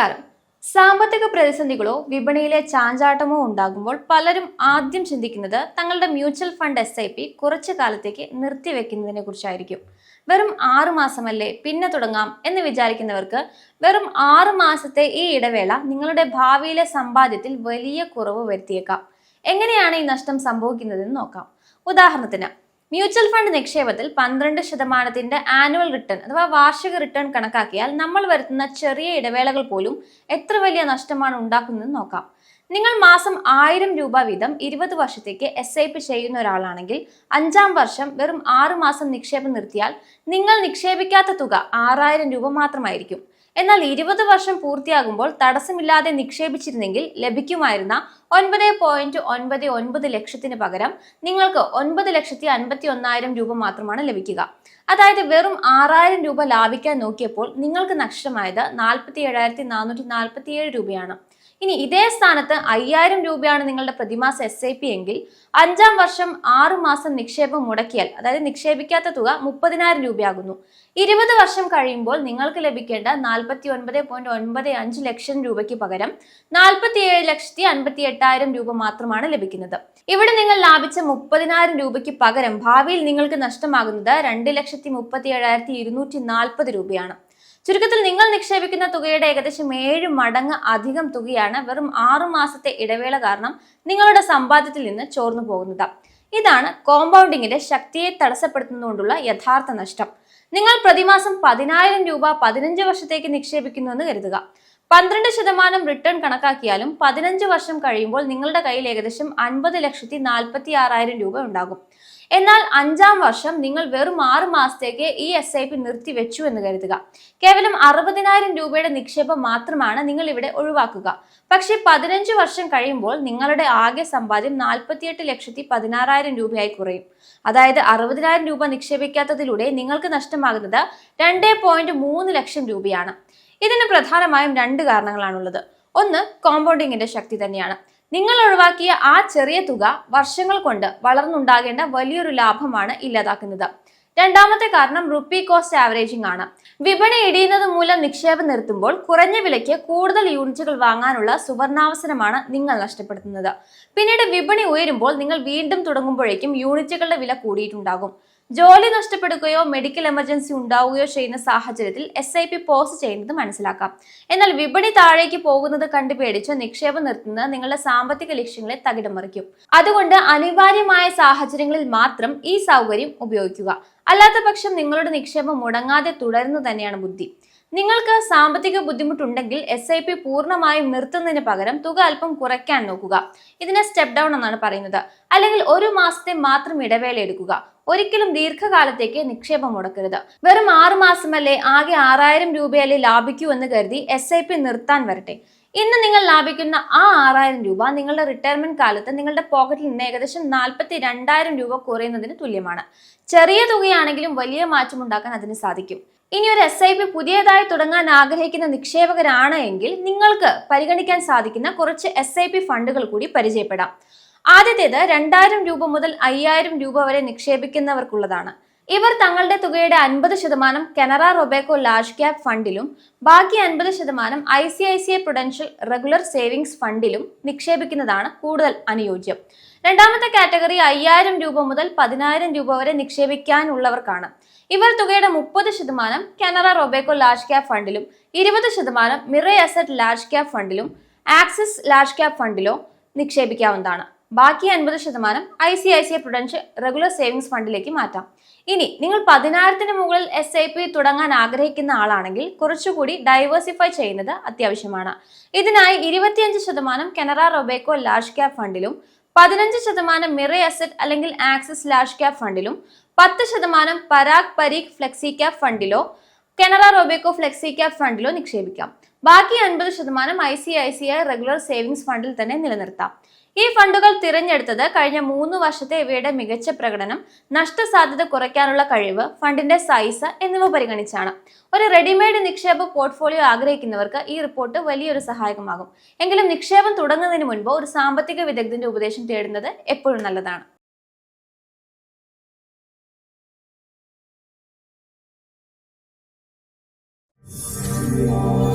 നമസ്കാരം. സാമ്പത്തിക പ്രതിസന്ധികളോ വിപണിയിലെ ചാഞ്ചാട്ടമോ ഉണ്ടാകുമ്പോൾ പലരും ആദ്യം ചിന്തിക്കുന്നത് തങ്ങളുടെ mutual fund S I P കുറച്ചു കാലത്തേക്ക് നിർത്തിവെക്കുന്നതിനെ കുറിച്ചായിരിക്കും. വെറും ആറു മാസമല്ലേ പിന്നെ തുടങ്ങാം എന്ന് വിചാരിക്കുന്നവർക്ക് വെറും ആറു മാസത്തെ ഈ ഇടവേള നിങ്ങളുടെ ഭാവിയിലെ സമ്പാദ്യത്തിൽ വലിയ കുറവ് വരുത്തിയേക്കാം. എങ്ങനെയാണ് ഈ നഷ്ടം സംഭവിക്കുന്നതെന്ന് നോക്കാം. ഉദാഹരണത്തിന് മ്യൂച്വൽ ഫണ്ട് നിക്ഷേപത്തിൽ പന്ത്രണ്ട് ശതമാനത്തിന്റെ ആനുവൽ റിട്ടേൺ അഥവാ വാർഷിക റിട്ടേൺ കണക്കാക്കിയാൽ നമ്മൾ വരുത്തുന്ന ചെറിയ ഇടവേളകൾ പോലും എത്ര വലിയ നഷ്ടമാണ് ഉണ്ടാക്കുന്നതെന്ന് നോക്കാം. നിങ്ങൾ മാസം ആയിരം രൂപ വീതം ഇരുപത് വർഷത്തേക്ക് എസ് ഐ പി ചെയ്യുന്ന ഒരാളാണെങ്കിൽ അഞ്ചാം വർഷം വെറും ആറു മാസം നിക്ഷേപം നിർത്തിയാൽ നിങ്ങൾ നിക്ഷേപിക്കാത്ത തുക ആറായിരം രൂപ മാത്രമായിരിക്കും. എന്നാൽ ഇരുപത് വർഷം പൂർത്തിയാകുമ്പോൾ തടസ്സമില്ലാതെ നിക്ഷേപിച്ചിരുന്നെങ്കിൽ ലഭിക്കുമായിരുന്ന ഒൻപത് പോയിന്റ് ഒൻപത് ഒൻപത് ലക്ഷത്തിന് പകരം നിങ്ങൾക്ക് ഒൻപത് ലക്ഷത്തി അൻപത്തി ഒന്നായിരം രൂപ മാത്രമാണ് ലഭിക്കുക. അതായത് വെറും ആറായിരം രൂപ ലാഭിക്കാൻ നോക്കിയപ്പോൾ നിങ്ങൾക്ക് നഷ്ടമായത് നാൽപ്പത്തി ഏഴായിരത്തി നാനൂറ്റി നാൽപ്പത്തി ഏഴ് രൂപയാണ്. ഇനി ഇതേ സ്ഥാനത്ത് അയ്യായിരം രൂപയാണ് നിങ്ങളുടെ പ്രതിമാസ എസ് ഐ പി എങ്കിൽ അഞ്ചാം വർഷം ആറു മാസം നിക്ഷേപം മുടക്കിയാൽ അതായത് നിക്ഷേപിക്കാത്ത തുക മുപ്പതിനായിരം രൂപയാകുന്നു. ഇരുപത് വർഷം കഴിയുമ്പോൾ നിങ്ങൾക്ക് ലഭിക്കേണ്ട നാൽപ്പത്തി ഒൻപത് പോയിന്റ് ഒൻപത് അഞ്ച് ലക്ഷം രൂപയ്ക്ക് പകരം നാൽപ്പത്തി ഏഴ് ലക്ഷത്തി അൻപത്തി എട്ടായിരം രൂപ മാത്രമാണ് ലഭിക്കുന്നത്. ഇവിടെ നിങ്ങൾ ലാഭിച്ച മുപ്പതിനായിരം രൂപയ്ക്ക് പകരം ഭാവിയിൽ നിങ്ങൾക്ക് നഷ്ടമാകുന്നത് രണ്ട് ലക്ഷത്തി മുപ്പത്തി ഏഴായിരത്തി ഇരുന്നൂറ്റി നാൽപ്പത് രൂപയാണ്. ചുരുക്കത്തിൽ നിങ്ങൾ നിക്ഷേപിക്കുന്ന തുകയുടെ ഏകദേശം ഏഴ് മടങ്ങ് അധികം തുകയാണ് വെറും ആറു മാസത്തെ ഇടവേള കാരണം നിങ്ങളുടെ സമ്പാദ്യത്തിൽ നിന്ന് ചോർന്നു പോകുന്നത്. ഇതാണ് കോമ്പൗണ്ടിങ്ങിന്റെ ശക്തിയെ തടസ്സപ്പെടുത്തുന്നതുകൊണ്ടുള്ള യഥാർത്ഥ നഷ്ടം. നിങ്ങൾ പ്രതിമാസം പതിനായിരം രൂപ പതിനഞ്ച് വർഷത്തേക്ക് നിക്ഷേപിക്കുന്നുവെന്ന് കരുതുക. പന്ത്രണ്ട് ശതമാനം റിട്ടേൺ കണക്കാക്കിയാലും പതിനഞ്ച് വർഷം കഴിയുമ്പോൾ നിങ്ങളുടെ കയ്യിൽ ഏകദേശം അൻപത് ലക്ഷത്തി നാൽപ്പത്തി ആറായിരം രൂപ ഉണ്ടാകും. എന്നാൽ അഞ്ചാം വർഷം നിങ്ങൾ വെറും ആറ് മാസത്തേക്ക് ഈ എസ് ഐ പി നിർത്തിവെച്ചു എന്ന് കരുതുക. കേവലം അറുപതിനായിരം രൂപയുടെ നിക്ഷേപം മാത്രമാണ് നിങ്ങൾ ഇവിടെ ഒഴിവാക്കുക. പക്ഷേ പതിനഞ്ച് വർഷം കഴിയുമ്പോൾ നിങ്ങളുടെ ആകെ സമ്പാദ്യം നാൽപ്പത്തിയെട്ട് ലക്ഷത്തി പതിനാറായിരം രൂപയായി കുറയും. അതായത് അറുപതിനായിരം രൂപ നിക്ഷേപിക്കാത്തതിലൂടെ നിങ്ങൾക്ക് നഷ്ടമാകുന്നത് രണ്ട് ലക്ഷം രൂപയാണ്. ഇതിന് പ്രധാനമായും രണ്ട് കാരണങ്ങളാണുള്ളത്. ഒന്ന് കോമ്പൗണ്ടിങ്ങിന്റെ ശക്തി തന്നെയാണ്. നിങ്ങൾ ഒഴിവാക്കിയ ആ ചെറിയ തുക വർഷങ്ങൾ കൊണ്ട് വളർന്നുണ്ടാകേണ്ട വലിയൊരു ലാഭമാണ് ഇല്ലാതാക്കുന്നത് രണ്ടാമത്തെ കാരണം റുപ്പി കോസ്റ്റ് ആവറേജിംഗ് ആണ്. വിപണി ഇടിയുന്നത് മൂലം നിക്ഷേപം നിർത്തുമ്പോൾ കുറഞ്ഞ വിലയ്ക്ക് കൂടുതൽ യൂണിറ്റുകൾ വാങ്ങാനുള്ള സുവർണാവസരമാണ് നിങ്ങൾ നഷ്ടപ്പെടുത്തുന്നത്. പിന്നീട് വിപണി ഉയരുമ്പോൾ നിങ്ങൾ വീണ്ടും തുടങ്ങുമ്പോഴേക്കും യൂണിറ്റുകളുടെ വില കൂടിയിട്ടുണ്ടാകും. ജോലി നഷ്ടപ്പെടുകയോ മെഡിക്കൽ എമർജൻസി ഉണ്ടാവുകയോ ചെയ്യുന്ന സാഹചര്യത്തിൽ എസ് ഐ പി പോസ്റ്റ് ചെയ്യുന്നത് മനസ്സിലാക്കാം. എന്നാൽ വിപണി താഴേക്ക് പോകുന്നത് കണ്ടു പേടിച്ചോ നിക്ഷേപം നിർത്തുന്നത് നിങ്ങളുടെ സാമ്പത്തിക ലക്ഷ്യങ്ങളെ തകിടം മറിക്കും. അതുകൊണ്ട് അനിവാര്യമായ സാഹചര്യങ്ങളിൽ മാത്രം ഈ സൗകര്യം ഉപയോഗിക്കുക. അല്ലാത്ത പക്ഷം നിങ്ങളുടെ നിക്ഷേപം മുടങ്ങാതെ തുടരുന്നു തന്നെയാണ് ബുദ്ധി. നിങ്ങൾക്ക് സാമ്പത്തിക ബുദ്ധിമുട്ടുണ്ടെങ്കിൽ എസ് ഐ പി പൂർണമായും നിർത്തുന്നതിന് പകരം തുക അല്പം കുറയ്ക്കാൻ നോക്കുക. ഇതിനെ സ്റ്റെപ്പ് ഡൗൺ എന്നാണ് പറയുന്നത്. അല്ലെങ്കിൽ ഒരു മാസത്തെ മാത്രം ഇടവേള എടുക്കുക. ഒരിക്കലും ദീർഘകാലത്തേക്ക് നിക്ഷേപം മുടക്കരുത്. വെറും ആറു മാസമല്ലേ ആകെ ആറായിരം രൂപയല്ലേ ലാഭിക്കൂ എന്ന് കരുതി എസ് ഐ പി നിർത്താൻ വരട്ടെ. ഇന്ന് നിങ്ങൾ ലാഭിക്കുന്ന ആ ആറായിരം രൂപ നിങ്ങളുടെ റിട്ടയർമെന്റ് കാലത്ത് നിങ്ങളുടെ പോക്കറ്റിൽ നിന്ന് ഏകദേശം നാൽപ്പത്തി രണ്ടായിരം രൂപ കുറയുന്നതിന് തുല്യമാണ്. ചെറിയ തുകയാണെങ്കിലും വലിയ മാറ്റം ഉണ്ടാക്കാൻ അതിന് സാധിക്കും. ഇനി ഒരു എസ് ഐ പി പുതിയതായി തുടങ്ങാൻ ആഗ്രഹിക്കുന്ന നിക്ഷേപകരാണ് എങ്കിൽ നിങ്ങൾക്ക് പരിഗണിക്കാൻ സാധിക്കുന്ന കുറച്ച് എസ് ഐ പി ഫണ്ടുകൾ കൂടി പരിചയപ്പെടാം. ആദ്യത്തേത് രണ്ടായിരം രൂപ മുതൽ അയ്യായിരം രൂപ വരെ നിക്ഷേപിക്കുന്നവർക്കുള്ളതാണ്. ഇവർ തങ്ങളുടെ തുകയുടെ അൻപത് ശതമാനം കനറ റൊബേക്കോ ലാർജ് ക്യാപ് ഫണ്ടിലും ബാക്കി അൻപത് ശതമാനം I C I C I Prudential regular savings ഫണ്ടിലും നിക്ഷേപിക്കുന്നതാണ് കൂടുതൽ അനുയോജ്യം. രണ്ടാമത്തെ കാറ്റഗറി അയ്യായിരം രൂപ മുതൽ പതിനായിരം രൂപ വരെ നിക്ഷേപിക്കാനുള്ളവർക്കാണ്. ഇവർ തുകയുടെ മുപ്പത് ശതമാനം കനറ റൊബേക്കോ ലാർജ് ക്യാപ് ഫണ്ടിലും ഇരുപത് ശതമാനം മിറേ അസറ്റ് ലാർജ് ക്യാപ് ഫണ്ടിലും ആക്സിസ് ലാർജ് ക്യാപ് ഫണ്ടിലോ നിക്ഷേപിക്കാവുന്നതാണ്. ബാക്കി അൻപത് ശതമാനം I C I C I Prudential regular savings ഫണ്ടിലേക്ക് മാറ്റാം. ഇനി നിങ്ങൾ പതിനായിരത്തിന് മുകളിൽ എസ് ഐ പി തുടങ്ങാൻ ആഗ്രഹിക്കുന്ന ആളാണെങ്കിൽ കുറച്ചുകൂടി ഡൈവേഴ്സിഫൈ ചെയ്യുന്നത് അത്യാവശ്യമാണ്. ഇതിനായി ഇരുപത്തിയഞ്ച് ശതമാനം കനറ റൊബേക്കോ ലാർജ് ക്യാപ് ഫണ്ടിലും പതിനഞ്ച് ശതമാനം മിറ അസറ്റ് അല്ലെങ്കിൽ ആക്സിസ് ലാർജ് ക്യാപ് ഫണ്ടിലും പത്ത് ശതമാനം പരാഗ് പരീഖ് ഫ്ലെക്സി ക്യാപ് ഫണ്ടിലോ കനറ റൊബേക്കോ ഫ്ലെക്സി ക്യാപ് ഫണ്ടിലോ നിക്ഷേപിക്കാം. ബാക്കി അൻപത് ശതമാനം I C I C I regular savings ഫണ്ടിൽ തന്നെ നിലനിർത്താം. ഈ ഫണ്ടുകൾ തിരഞ്ഞെടുത്തത് കഴിഞ്ഞ മൂന്ന് വർഷത്തെ ഇവയുടെ മികച്ച പ്രകടനം നഷ്ടസാധ്യത കുറയ്ക്കാനുള്ള കഴിവ് ഫണ്ടിന്റെ സൈസ് എന്നിവ പരിഗണിച്ചാണ് ഒരു റെഡിമെയ്ഡ് നിക്ഷേപ പോർട്ട്ഫോളിയോ ആഗ്രഹിക്കുന്നവർക്ക് ഈ റിപ്പോർട്ട് വലിയൊരു സഹായകമാകും എങ്കിലും നിക്ഷേപം തുടങ്ങുന്നതിന് മുൻപ് ഒരു സാമ്പത്തിക വിദഗ്ധന്റെ ഉപദേശം തേടുന്നത് എപ്പോഴും നല്ലതാണ് Wow.